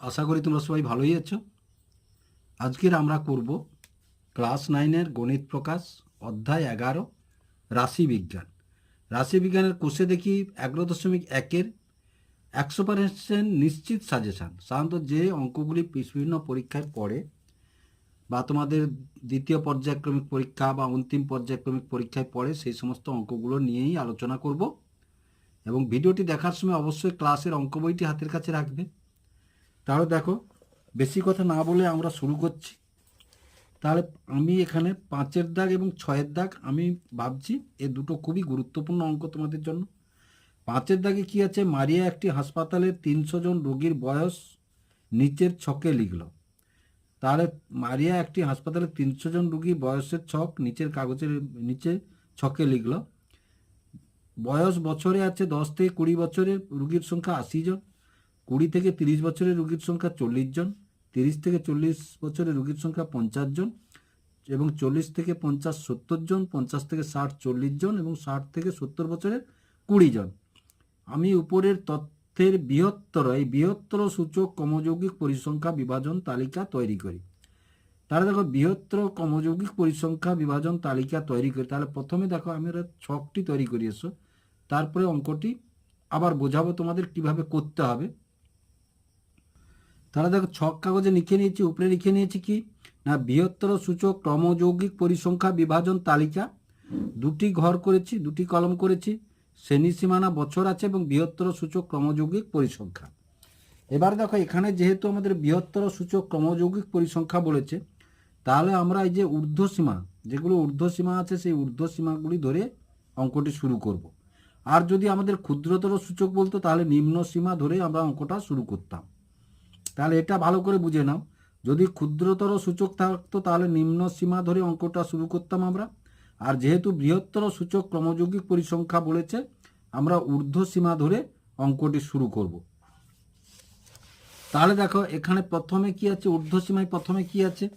আশা করি তোমরা সবাই ভালোই আছো। আজকের আমরা করব ক্লাস নাইনের গণিত প্রকাশ, অধ্যায় এগারো, রাশি বিজ্ঞান। রাশি বিজ্ঞানের কোষে দেখি এগারো দশমিক একের একশো পার্সেন্ট নিশ্চিত সাজেশান সাধারণত যে অঙ্কগুলি বিভিন্ন পরীক্ষায় পড়ে বা তোমাদের দ্বিতীয় পর্যায়ক্রমিক পরীক্ষা বা অন্তিম পর্যায়ক্রমিক পরীক্ষায় পড়ে, সেই সমস্ত অঙ্কগুলো নিয়েই আলোচনা করব। এবং ভিডিওটি দেখার সময় অবশ্যই ক্লাসের অঙ্ক বইটি হাতের কাছে রাখবে। তাহলে দেখো, বেশি কথা না বলে আমরা শুরু করছি। তাহলে আমি এখানে পাঁচের দাগ এবং ছয়ের দাগ আমি ভাবছি, এ দুটো খুবই গুরুত্বপূর্ণ অঙ্ক তোমাদের জন্য। পাঁচের দাগে কি আছে? মারিয়া একটি হাসপাতালে তিনশো জন রোগীর বয়স নিচের ছকে লিখল। তাহলে মারিয়া একটি হাসপাতালের তিনশো জন রোগী বয়সের ছক নিচের কাগজের, নিচে ছকে লিখল। বয়স বছরে আছে দশ থেকে কুড়ি বছরের রুগীর সংখ্যা আশি জন। কুড়ি থেকে তিরিশ বছরের রুগীর সংখ্যা চল্লিশ জন, তিরিশ থেকে চল্লিশ বছরের রুগীর সংখ্যা পঞ্চাশ জন এবং চল্লিশ থেকে পঞ্চাশ সত্তর জন, পঞ্চাশ থেকে ষাট চল্লিশ জন এবং ষাট থেকে সত্তর বছরের কুড়ি জন। আমি উপরের তথ্যের বৃহত্তর, এই বৃহত্তর সূচক কমযৌগিক পরিসংখ্যা বিভাজন তালিকা তৈরি করি। তাহলে দেখো, বৃহত্তর কমযৌগিক পরিসংখ্যা বিভাজন তালিকা তৈরি করি। তাহলে প্রথমে দেখো, আমি ওরা ছকটি তৈরি করি এসো। তারপরে অঙ্কটি আবার বোঝাবো তোমাদের কীভাবে করতে হবে। তাহলে দেখো ছক কাগজে লিখে নিয়েছি, উপরে লিখে নিয়েছি কি? না, বৃহত্তর সূচক ক্রমযৌগিক পরিসংখ্যা বিভাজন তালিকা। দুটি ঘর করেছি, দুটি কলম করেছি, শ্রেণি সীমানা, বছর আছে এবং বৃহত্তর সূচক ক্রমযৌগিক পরিসংখ্যা। এবার দেখো, এখানে যেহেতু আমাদের বৃহত্তর সূচক ক্রমযৌগিক পরিসংখ্যা বলেছে, তাহলে আমরা এই যে ঊর্ধ্বসীমা যেগুলো ঊর্ধ্বসীমা আছে, সেই ঊর্ধ্বসীমাগুলি ধরে অঙ্কটি শুরু করব। আর যদি আমাদের ক্ষুদ্রতর সূচক বলতো, তাহলে নিম্ন সীমা ধরে আমরা অঙ্কটা শুরু করতাম। তাহলে এটা ভালো করে বুঝে নাও। যদি ক্ষুদ্রতর সূচক থাকতো তাহলে নিম্ন সীমা ধরে অঙ্কটা শুরু করতাম আমরা। আর যেহেতু বৃহত্তর সূচক ক্রমযৌগিক পরিসংখ্যা বলেছে, আমরা ঊর্ধ্ব সীমা ধরে অঙ্কটি শুরু করব। তাহলে দেখো, এখানে প্রথমে কি আছে? ঊর্ধ্ব সীমায় প্রথমে কি আছে?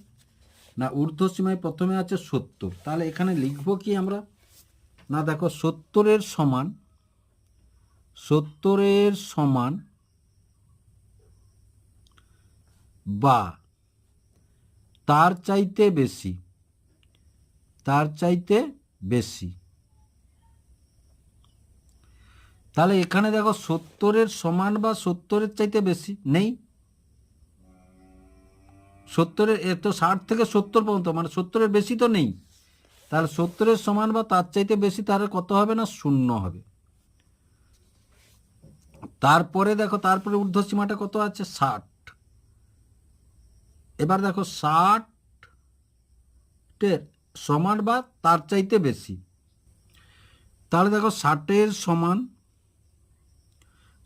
না, ঊর্ধ্ব সীমায় প্রথমে আছে সত্তর। তাহলে এখানে লিখব কি আমরা? না, দেখো, সত্তরের সমান সত্তরের সমান বা তার চাইতে বেশি, তার চাইতে বেশি। তাহলে এখানে দেখো সত্তরের সমান বা সত্তরের চাইতে বেশি? নেই। সত্তরের, এ তো ষাট থেকে সত্তর পর্যন্ত মানে সত্তরের বেশি তো নেই। তাহলে সত্তরের সমান বা তার চাইতে বেশি তাহলে কত হবে না? শূন্য হবে। তারপরে দেখো, তারপরে ঊর্ধ্বসীমাটা কত আছে? ষাট। এবার দেখো ষাটের সমান বা তার চাইতে বেশি। তাহলে দেখো ষাটের সমান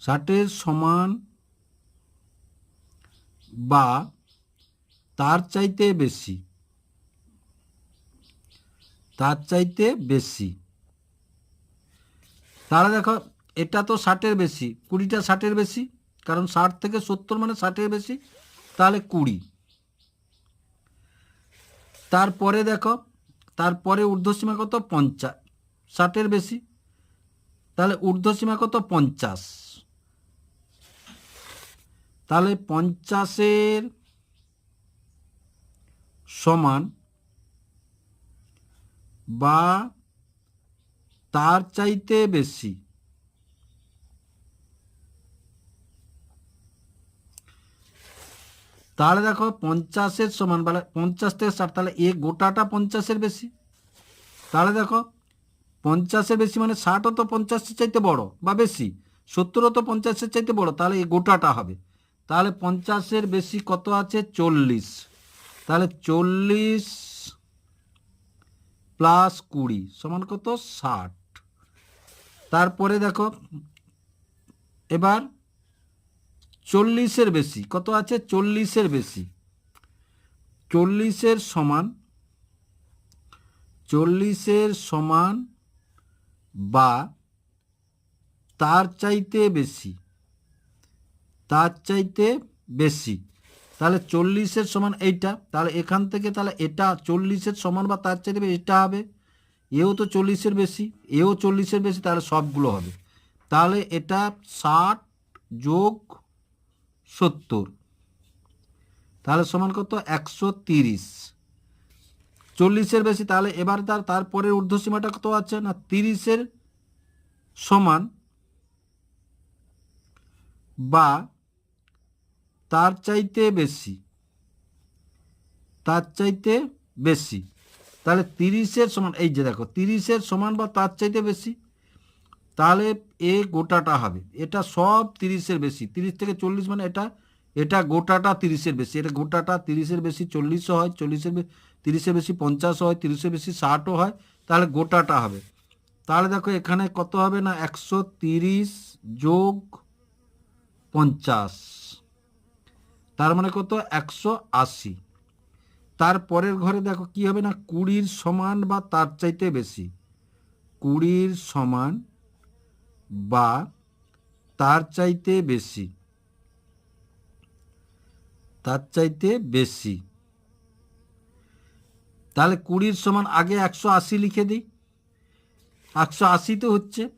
ষাটের সমান বা তার চাইতে বেশি, তার চাইতে বেশি। তাহলে দেখো এটা তো ষাটের বেশি, কুড়িটা ষাটের বেশি, কারণ ষাট থেকে সত্তর মানে ষাটের বেশি, তাহলে কুড়ি। তারপরে দেখো, তারপরে ঊর্ধ্বসীমা কত? পঞ্চাশ। ষাটের বেশি। তাহলে ঊর্ধ্বসীমা কত? পঞ্চাশ। তাহলে পঞ্চাশের সমান বা তার চাইতে বেশি তাহলে দেখো পঞ্চাশের সমান মানে পঞ্চাশ থেকে ষাট, তাহলে এ গোটাটা পঞ্চাশের বেশি। তাহলে দেখো পঞ্চাশের বেশি মানে ষাটও তো পঞ্চাশের চাইতে বড় বা বেশি, সত্তরও তো পঞ্চাশের চাইতে বড়, তাহলে এই গোটাটা হবে। তাহলে পঞ্চাশের বেশি কত আছে? চল্লিশ। তাহলে চল্লিশ প্লাস কুড়ি সমান কত? ষাট। তারপরে দেখো এবার চল্লিশের বেশি। কত আছে? চল্লিশের বেশি। চল্লিশের সমান চল্লিশের সমান বা তার চাইতে বেশি, তার চাইতে বেশি। তাহলে চল্লিশের সমান এইটা। তাহলে এখান থেকে তাহলে এটা চল্লিশের সমান বা তার চাইতে এটা হবে। এও তো চল্লিশের বেশি, এও চল্লিশের বেশি, তাহলে সবগুলো হবে। তাহলে এটা ষাট যোগ সত্তর। তাহলে সমান কত? একশো তিরিশ। চল্লিশের বেশি, তাহলে এবার তার তারপরের ঊর্ধ্বসীমাটা কত আছে? না, তিরিশের সমান বা তার চাইতে বেশি, তার চাইতে বেশি। তাহলে তিরিশের সমান, এই যে দেখো, তিরিশের সমান বা তার চাইতে বেশি তাহলে এ গোটাটা হবে। এটা সব তিরিশের বেশি। তিরিশ থেকে চল্লিশ মানে এটা এটা গোটাটা তিরিশের বেশি। এটা গোটাটা তিরিশের বেশি চল্লিশও হয়, চল্লিশের তিরিশের বেশি পঞ্চাশও হয়, তিরিশের বেশি ষাটও হয়, তাহলে গোটাটা হবে। তাহলে দেখো এখানে কত হবে না? একশো তিরিশ যোগ পঞ্চাশ। তার মানে কত? একশো আশি। তারপরের ঘরে দেখো কি হবে না? কুড়ির সমান বা তার চাইতে বেশি। কুড়ির সমান বা তার চাইতে বেশি। তার চাইতে বেশি। তাহলে কুড়ির সমান আগে একশো আশি লিখে দিই। একশো আশি তো হচ্ছে।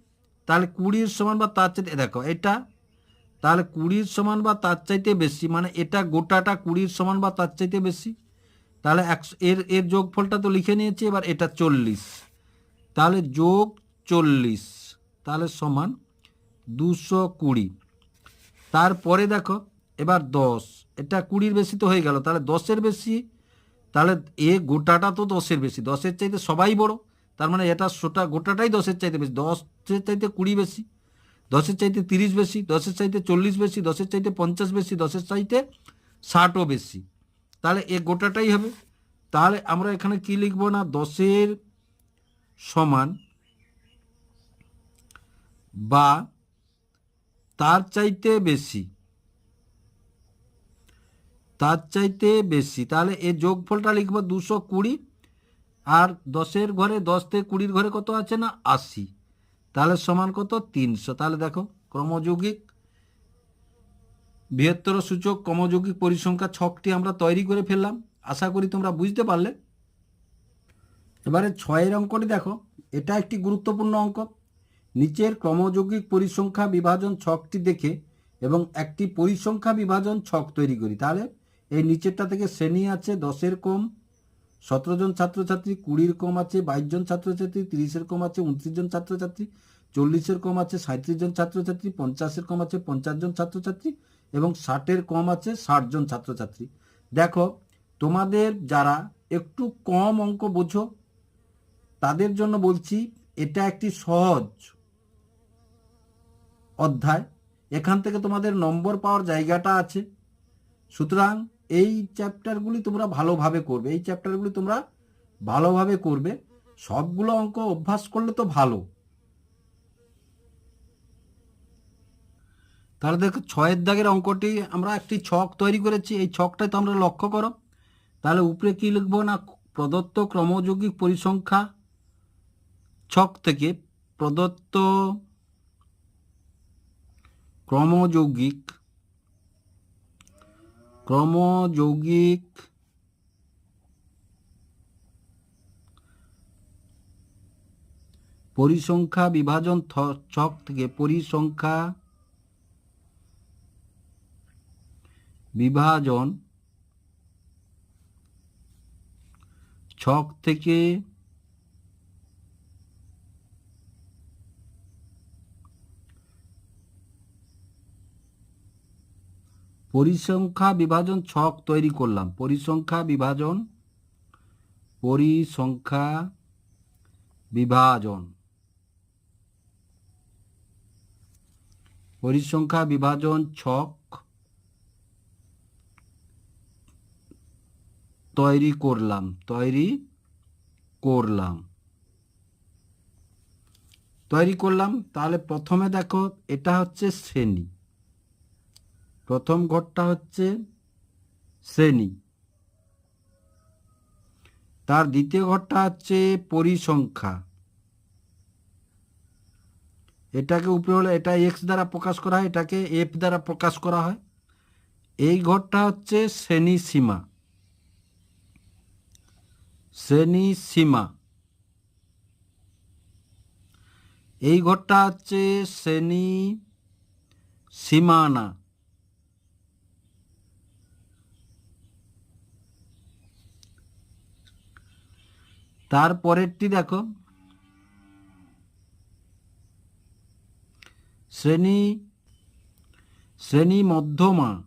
তাহলে কুড়ির সমান বা তার চাইতে দেখো, এটা তাহলে কুড়ির সমান বা তার চাইতে বেশি মানে এটা গোটাটা কুড়ির সমান বা তার চাইতে বেশি। তাহলে একশো এর এর যোগফলটা তো লিখে নিয়েছি, এবার এটা চল্লিশ। তাহলে যোগ চল্লিশ। তাহলে সমান দুশো কুড়ি। তারপরে দেখো, এবার দশ। এটা কুড়ির বেশি তো হয়ে গেল, তাহলে দশের বেশি, তাহলে এ গোটাটা তো দশের বেশি। দশের চাইতে সবাই বড়, তার মানে এটা সোটা গোটাটাই দশের চাইতে বেশি। দশের চাইতে কুড়ি বেশি, দশের চাইতে তিরিশ বেশি, দশের চাইতে চল্লিশ বেশি, দশের চাইতে পঞ্চাশ বেশি, দশের চাইতে ষাটও বেশি। তাহলে এ গোটাটাই হবে। তাহলে আমরা এখানে কি লিখব না? দশের সমান বা তার চাইতে বেশি। তার চাইতে বেশি। তাহলে এর যোগফলটা লিখব দুশো কুড়ি আর দশের ঘরে দশ থেকে কুড়ির ঘরে কত আছে না? আশি। তাহলে সমান কত? তিনশো। তাহলে দেখো, ক্রমযৌগিক বৃহত্তর সূচক ক্রমযৌগিক পরিসংখ্যা ছকটি আমরা তৈরি করে ফেললাম। আশা করি তোমরা বুঝতে পারলে। এবারে ছয়ের অঙ্কটি দেখো। এটা একটি গুরুত্বপূর্ণ অঙ্ক। নিচের ক্রমযৌগিক পরিসংখ্যা বিভাজন ছকটি দেখে এবং একটি পরিসংখ্যা বিভাজন ছক তৈরি করি। তাহলে এই নিচেরটা থেকে শ্রেণি আছে, দশের কম সতেরো জন ছাত্রছাত্রী, কুড়ির কম আছে, বাইশ জন ছাত্রছাত্রী, তিরিশের কম আছে, উনত্রিশ জন ছাত্রছাত্রী, চল্লিশের কম আছে সাঁত্রিশ জন ছাত্রছাত্রী, পঞ্চাশের কম আছে, পঞ্চাশ জন ছাত্রছাত্রী এবং ষাটের কম আছে, ষাট জন ছাত্রছাত্রী। দেখো, তোমাদের যারা একটু কম অঙ্ক বোঝো, তাদের জন্য বলছি, এটা একটি সহজ অধ্যায়। এখান থেকে তোমাদের নম্বর পাওয়ার জায়গাটা আছে। সুতরাং এই চ্যাপ্টারগুলি তোমরা ভালোভাবে করবে। এই চ্যাপ্টারগুলি তোমরা ভালোভাবে করবে। সবগুলো অঙ্ক অভ্যাস করলে তো ভালো। তাহলে দেখো, ছয়ের দাগের অঙ্কটি আমরা একটি ছক তৈরি করেছি। এই ছকটাই তোমরা লক্ষ্য করো। তাহলে উপরে কি লিখব না? প্রদত্ত ক্রমযৌগিক পরিসংখ্যা ছক থেকে প্রদত্ত ক্রমযৌগিক ক্রমযৌগিক পরিসংখ্যা বিভাজন ছক থেকে পরিসংখ্যা বিভাজন ছক থেকে পরিসংখ্যা বিভাজন ছক তৈরি করলাম। পরিসংখ্যা বিভাজন পরিসংখ্যা বিভাজন। পরিসংখ্যা বিভাজন ছক তৈরি করলাম তৈরি করলাম। তৈরি করলাম, তাহলে প্রথমে দেখো এটা হচ্ছে শ্রেণি। প্রথম ঘরটা হচ্ছে শ্রেণি। তার দ্বিতীয় ঘরটা হচ্ছে পরিসংখ্যা। এটাকে উপরে হলে এটা এক্স দ্বারা প্রকাশ করা হয়, এটাকে এফ দ্বারা প্রকাশ করা হয়। এই ঘরটা হচ্ছে শ্রেণি সীমা। শ্রেণি সীমা। এই ঘরটা হচ্ছে শ্রেণি সীমানা। তারপরেরটি দেখো। শ্রেণি শ্রেণি মধ্যমা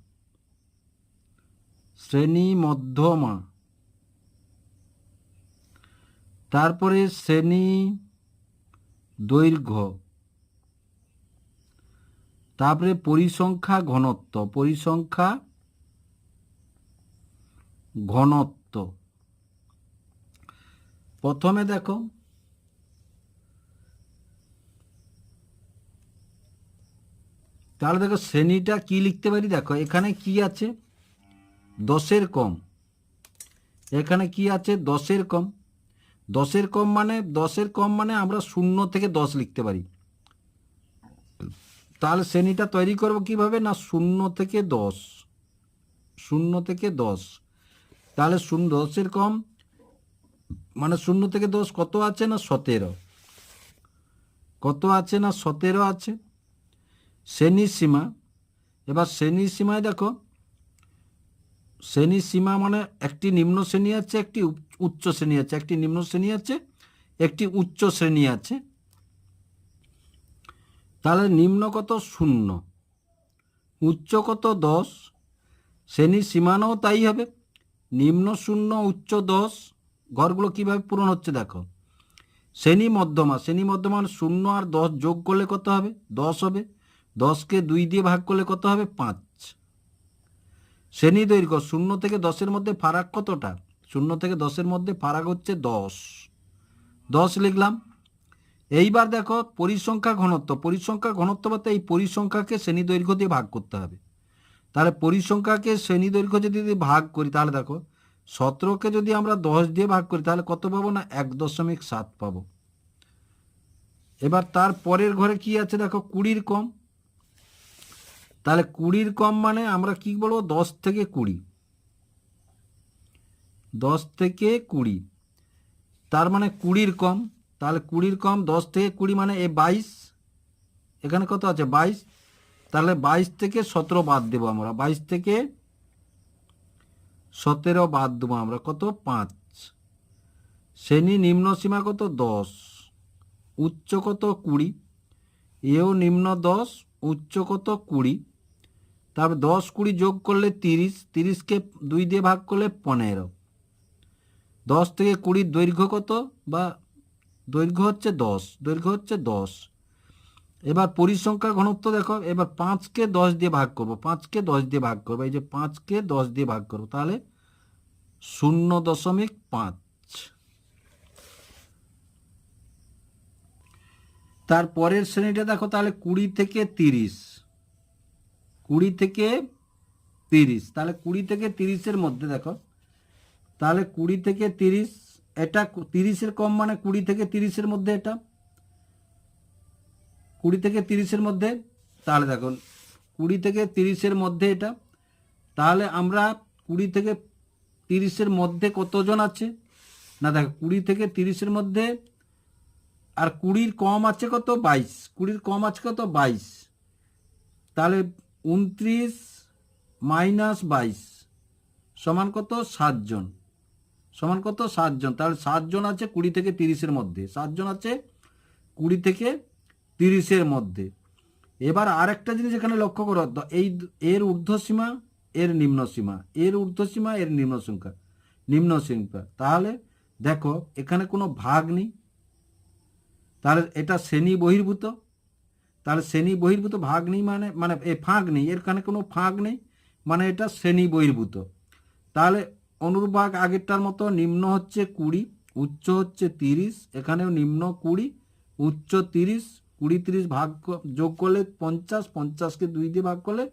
শ্রেণি মধ্যমা। তারপরে শ্রেণি দৈর্ঘ্য। তারপরে পরিসংখ্যা ঘনত্ব পরিসংখ্যা ঘনত্ব। প্রথমে দেখো, তাহলে দেখো শ্রেণীটা কি লিখতে পারি? দেখো, এখানে কি আছে? দশের কম। এখানে কি আছে? দশের কম। দশের কম মানে দশের কম মানে আমরা শূন্য থেকে দশ লিখতে পারি। তাহলে শ্রেণীটা তৈরি করব কীভাবে? না, শূন্য থেকে দশ। শূন্য থেকে দশ। তাহলে শূন্য, দশের কম মানে শূন্য থেকে দশ, কত আছে না সতেরো? কত আছে না সতেরো আছে? শ্রেণির সীমা। এবার শ্রেণির সীমায় দেখো। শ্রেণির সীমা মানে একটি নিম্ন শ্রেণি আছে, একটি উচ্চ- শ্রেণি আছে। একটি নিম্ন শ্রেণি আছে, একটি উচ্চ শ্রেণি আছে। তাহলে নিম্ন কত? শূন্য। উচ্চ কত? দশ। শ্রেণির সীমানাও তাই হবে। নিম্ন, শূন্য, উচ্চ, দশ। ঘরগুলো কীভাবে পূরণ হচ্ছে দেখো। শ্রেণি মধ্যমা শ্রেণি মধ্যমা মানে শূন্য আর দশ যোগ করলে কত হবে? দশ হবে। দশকে দুই দিয়ে ভাগ করলে কত হবে? পাঁচ। শ্রেণি দৈর্ঘ্য, শূন্য থেকে দশের মধ্যে ফারাক কতটা? শূন্য থেকে দশের মধ্যে ফারাক হচ্ছে দশ। দশ লিখলাম। এইবার দেখো পরিসংখ্যা ঘনত্ব পরিসংখ্যা ঘনত্ব বলতে এই পরিসংখ্যাকে শ্রেণি দৈর্ঘ্য দিয়ে ভাগ করতে হবে। তাহলে পরিসংখ্যাকে শ্রেণি দৈর্ঘ্য যদি ভাগ করি, তাহলে দেখো সতেরোকে যদি আমরা দশ দিয়ে ভাগ করি, তাহলে কত পাবো না? এক দশমিক সাত পাবো। এবার তার পরের ঘরে কি আছে দেখো? কুড়ির কম। তাহলে কুড়ির কম মানে আমরা কি বলব? দশ থেকে কুড়ি। দশ থেকে কুড়ি। তার মানে কুড়ির কম। তাহলে কুড়ির কম, দশ থেকে কুড়ি মানে এ বাইশ। এখানে কত আছে? বাইশ। তাহলে বাইশ থেকে সতেরো বাদ দেবো আমরা। বাইশ থেকে সতেরো বাদ দেবো আমরা কত? পাঁচ। শ্রেণি নিম্ন সীমা কত? দশ। উচ্চ কত? কুড়ি। এও নিম্ন দশ, উচ্চ কত? কুড়ি। তারপর দশ, কুড়ি যোগ করলে তিরিশ। তিরিশকে দুই দিয়ে ভাগ করলে পনেরো। দশ থেকে কুড়ির দৈর্ঘ্য কত? বা দৈর্ঘ্য হচ্ছে দশ। দৈর্ঘ্য হচ্ছে দশ। এবার পরিসংখ্যা ঘনত্ব দেখো, এবার পাঁচকে দশ দিয়ে ভাগ করব, পাঁচকে দশ দিয়ে ভাগ করব, এই যে পাঁচকে দশ দিয়ে ভাগ করব, তাহলে শূন্য দশমিক পাঁচ। তার পরের শ্রেণীটা দেখো, তাহলে কুড়ি থেকে তিরিশ, কুড়ি থেকে তিরিশ, তাহলে কুড়ি থেকে তিরিশের মধ্যে দেখো, তাহলে কুড়ি থেকে তিরিশ, এটা তিরিশের কম মানে কুড়ি থেকে তিরিশের মধ্যে এটা। কুড়ি থেকে তিরিশের মধ্যে, তাহলে দেখো কুড়ি থেকে তিরিশের মধ্যে এটা, তাহলে আমরা কুড়ি থেকে তিরিশের মধ্যে কতজন আছে? না দেখো, কুড়ি থেকে তিরিশের মধ্যে, আর কুড়ির কম আছে কত? বাইশ। কুড়ির কম আছে কত? বাইশ। তাহলে উনত্রিশ মাইনাস বাইশ সমান কত? সাতজন। সমান কত? সাতজন। তাহলে সাতজন আছে কুড়ি থেকে তিরিশের মধ্যে। সাতজন আছে কুড়ি থেকে তিরিশের মধ্যে। এবার আরেকটা জিনিস এখানে লক্ষ্য করো এই এর ঊর্ধ্বসীমা, এর নিম্ন সীমা এর ঊর্ধ্বসীমা, এর নিম্ন সংখ্যা নিম্ন সংখ্যা তাহলে দেখো, এখানে কোনো ভাগ নেই। তাহলে এটা শ্রেণি বহির্ভূত। তাহলে শ্রেণি বহির্ভূত ভাগ নেই মানে মানে এ ফাঁক নেই এখানে কোনো ফাঁক নেই মানে এটা শ্রেণি বহির্ভূত। তাহলে অনুরূপ ভাগ আগেরটার মতো নিম্ন হচ্ছে কুড়ি, উচ্চ হচ্ছে তিরিশ, এখানেও নিম্ন কুড়ি, উচ্চ তিরিশ কুড়ি তিরিশ ভাগ যোগ করলে পঞ্চাশ, পঞ্চাশকে দুই দিয়ে ভাগ করলে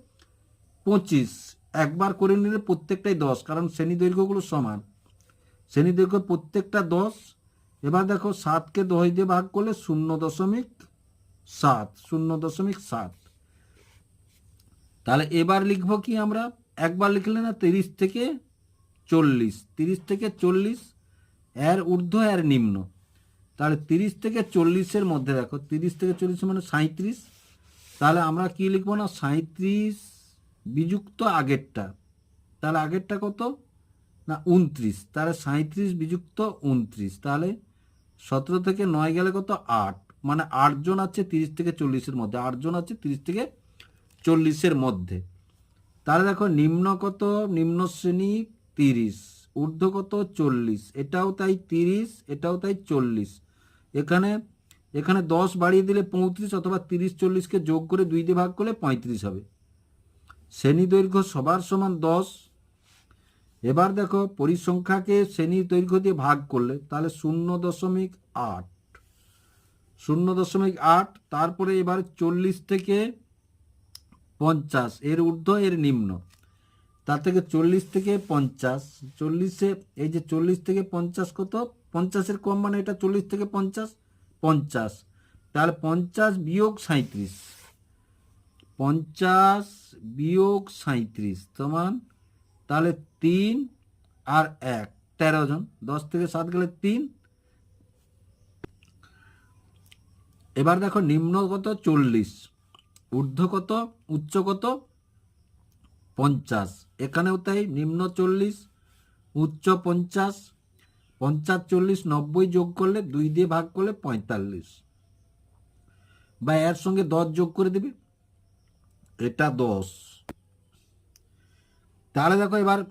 পঁচিশ। একবার করে নিলে প্রত্যেকটাই দশ, কারণ শ্রেণি দৈর্ঘ্যগুলো সমান। শ্রেণি দৈর্ঘ্য প্রত্যেকটা দশ, এবার দেখো সাতকে দশ দিয়ে ভাগ করলে শূন্য দশমিক সাত, শূন্য দশমিক সাত। তাহলে এবার লিখব কি আমরা? একবার লিখলে না তিরিশ থেকে চল্লিশ, তিরিশ থেকে চল্লিশ, এর ঊর্ধ্ব, এর নিম্ন। তাহলে তিরিশ থেকে চল্লিশের মধ্যে দেখো, তিরিশ থেকে চল্লিশ মানে সাঁত্রিশ তাহলে আমরা কি লিখব না সাঁত্রিশ বিযুক্ত আগেরটা। তাহলে আগেরটা কত? না, উনত্রিশ। তাহলে সাঁত্রিশ বিযুক্ত উনত্রিশ। তাহলে সতেরো থেকে নয় গেলে কত? আট। মানে আটজন আছে তিরিশ থেকে চল্লিশের মধ্যে। আটজন আছে তিরিশ থেকে চল্লিশের মধ্যে। তাহলে দেখো, নিম্ন কত? নিম্ন শ্রেণি তিরিশ। ঊর্ধ্ব কত? চল্লিশ। এটাও তাই তিরিশ, এটাও তাই চল্লিশ। এখানে এখানে দশ বাড়িয়ে দিলে পঁয়ত্রিশ অথবা তিরিশ চল্লিশকে যোগ করে দুই দিয়ে ভাগ করলে পঁয়ত্রিশ হবে। শ্রেণি দৈর্ঘ্য সবার সমান দশ। এবার দেখো, পরিসংখ্যাকে শ্রেণির দৈর্ঘ্য দিয়ে ভাগ করলে, তাহলে শূন্য দশমিক আট। শূন্য দশমিক আট, তারপরে এবার চল্লিশ থেকে পঞ্চাশ, এর ঊর্ধ্ব, এর নিম্ন। তার থেকে চল্লিশ থেকে পঞ্চাশ, চল্লিশে, এই যে চল্লিশ থেকে পঞ্চাশ কত? পঞ্চাশের কম মানে এটা চল্লিশ থেকে পঞ্চাশ? পঞ্চাশ। তাহলে পঞ্চাশ বিয়োগ সাঁত্রিশ পঞ্চাশ বিয়োগ সাঁত্রিশ সমান তাহলে তিন আর এক, তেরো জন। দশ থেকে সাত গেলে তিন। এবার দেখো নিম্ন কত? চল্লিশ। ঊর্ধ্ব কত? উচ্চ কত? পঞ্চাশ। এখানেও তাই নিম্ন চল্লিশ, উচ্চ পঞ্চাশ পঞ্চাশ, চল্লিশ, নব্বই যোগ করলে দুই দিয়ে ভাগ করলে পঁয়তাল্লিশ। বা এর সঙ্গে দশ যোগ করে দিবি। এটা দশ। তাহলে দেখো এবার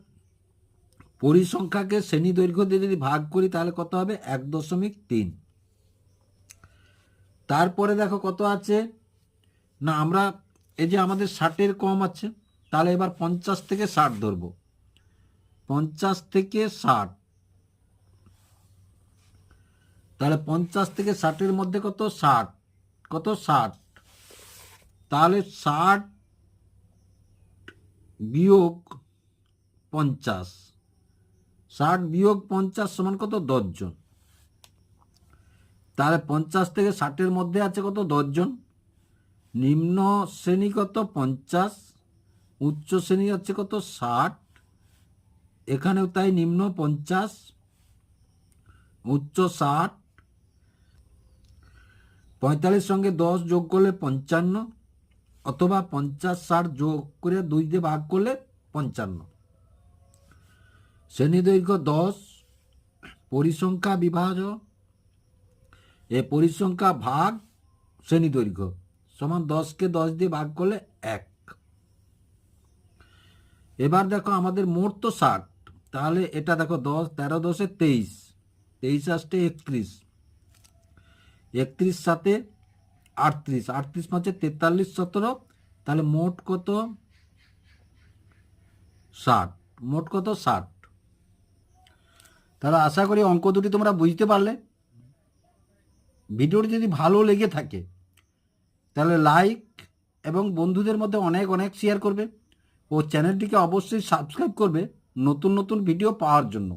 পরিসংখ্যাকে শ্রেণি দৈর্ঘ্য দিয়ে যদি ভাগ করি, তাহলে কত হবে? এক দশমিক তিন। তারপরে দেখো কত আছে? না, আমরা এই যে আমাদের ষাটের কম আছে, তাহলে এবার পঞ্চাশ থেকে ষাট ধরবো। পঞ্চাশ থেকে ষাট। তাহলে পঞ্চাশ থেকে ষাটের মধ্যে কত? ষাট। কত? ষাট। তাহলে ষাট বিয়োগ পঞ্চাশ। ষাট বিয়োগ পঞ্চাশ সমান কত? দশজন। তাহলে পঞ্চাশ থেকে ষাটের মধ্যে আছে কত? দশজন। নিম্ন শ্রেণি কত? পঞ্চাশ। উচ্চ শ্রেণি আছে কত? ষাট। এখানেও তাই নিম্ন পঞ্চাশ। উচ্চ ষাট। পঁয়তাল্লিশ সঙ্গে দশ যোগ করলে পঞ্চান্ন অথবা পঞ্চাশ ষাট যোগ করে দুই দিয়ে ভাগ করলে পঞ্চান্ন। শ্রেণি দৈর্ঘ্য দশ, পরিসংখ্যা বিভাজন, এ পরিসংখ্যা ভাগ শ্রেণি দৈর্ঘ্য সমান দশকে দশ দিয়ে ভাগ করলে এক। এবার দেখো আমাদের মোট তো ষাট, তাহলে এটা দেখো দশ, তেরো, দশে তেইশ তেইশ আসতে একত্রিশ। একত্রিশ সাথে আটত্রিশ আটত্রিশ পাঁচে তেতাল্লিশ সতেরো, তাহলে মোট কত? ষাট, মোট কত? ষাট। তাহলে আশা করি অঙ্ক দুটি তোমরা বুঝতে পারলে। ভিডিওটি যদি ভালো লেগে থাকে, তাহলে লাইক এবং বন্ধুদের মধ্যে অনেক অনেক শেয়ার করবে ও চ্যানেলটিকে অবশ্যই সাবস্ক্রাইব করবে নতুন নতুন ভিডিও পাওয়ার জন্য।